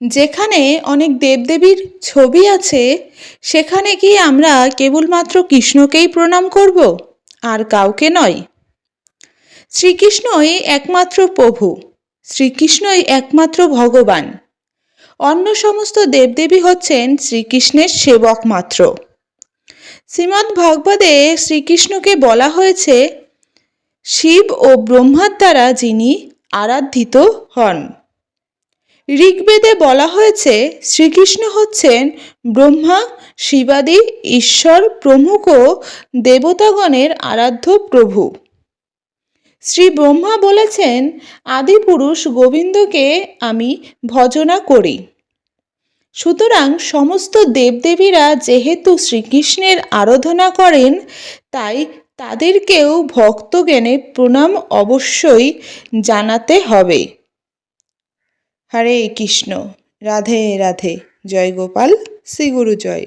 যেখানে অনেক দেবদেবীর ছবি আছে, সেখানে কি আমরা কেবলমাত্র কৃষ্ণকেই প্রণাম করব, আর কাউকে নয়। শ্রীকৃষ্ণই একমাত্র প্রভু, শ্রীকৃষ্ণই একমাত্র ভগবান। অন্য সমস্ত দেবদেবী হচ্ছেন শ্রীকৃষ্ণের সেবক মাত্র। শ্রীমদ্ ভাগবতে শ্রীকৃষ্ণকে বলা হয়েছে, শিব ও ব্রহ্মার দ্বারা যিনি আরাধিত হন। ঋগ্বেদে বলা হয়েছে, শ্রীকৃষ্ণ হচ্ছেন ব্রহ্মা, শিবাদি, ঈশ্বর প্রমুখ দেবতাগণের আরাধ্য প্রভু। শ্রী ব্রহ্মা বলেছেন, আদিপুরুষ গোবিন্দকে আমি ভজনা করি। সুতরাং সমস্ত দেবদেবীরা যেহেতু শ্রীকৃষ্ণের আরাধনা করেন, তাই তাদেরকেও ভক্তজ্ঞানে প্রণাম অবশ্যই জানাতে হবে। হরে কৃষ্ণ। রাধে রাধে। জয় গোপাল শ্রী গুরু জয়।